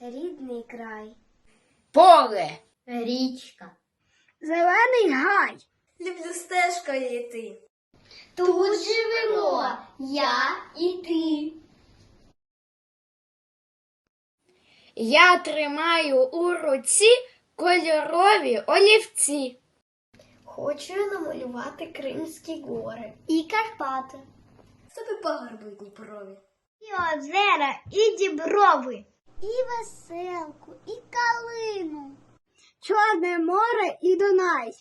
рідний край, Поле. Річка. зелений гай. Люблю стежкою йти. Тут живемо я і ти. Я тримаю у руці кольорові олівці. Хочу намалювати Кримські гори. І Карпати. Тобі пагорби Дніпрові. І озера, і діброви. І веселку, і калину. Чорне море і Дунай.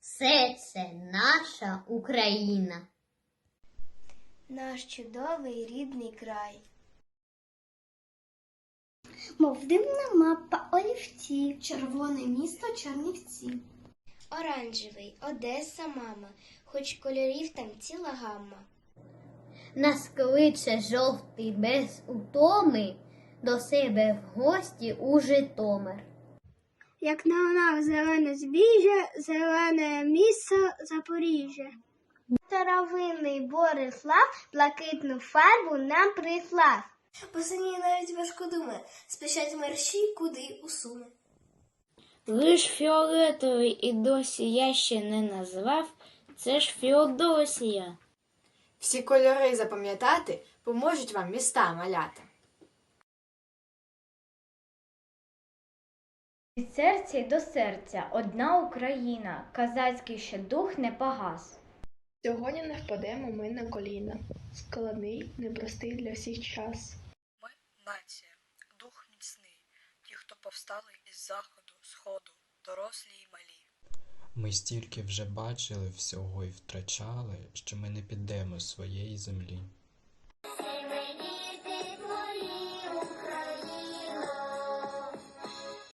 Все це наша Україна. Наш чудовий рідний край. Мов дивна мапа олівці. Червоне місто Чернівці. Оранжевий Одеса, мама, хоч кольорів там ціла гамма. Нас кличе жовтий без утоми до себе в гості у Житомир. Як на лунах зелене збіжжя, зелене місто Запоріжжя. Старовинний Борислав блакитну фарбу нам прислав. Посиніє навіть важко думе, спішать мерщі, куди у суми. Лиш фіолетовий і досі я ще не назвав. Це ж Феодосія. Всі кольори запам'ятати поможуть вам міста маляти. Від серця й до серця одна Україна, казацький ще дух не погас. Сьогодні не впадемо ми на коліна. Складний, непростий для всіх час. Ми нація, дух міцний, ті, хто повстали із заходу, сходу, дорослі й малі. Ми стільки вже бачили всього і втрачали, що ми не підемо своєї землі.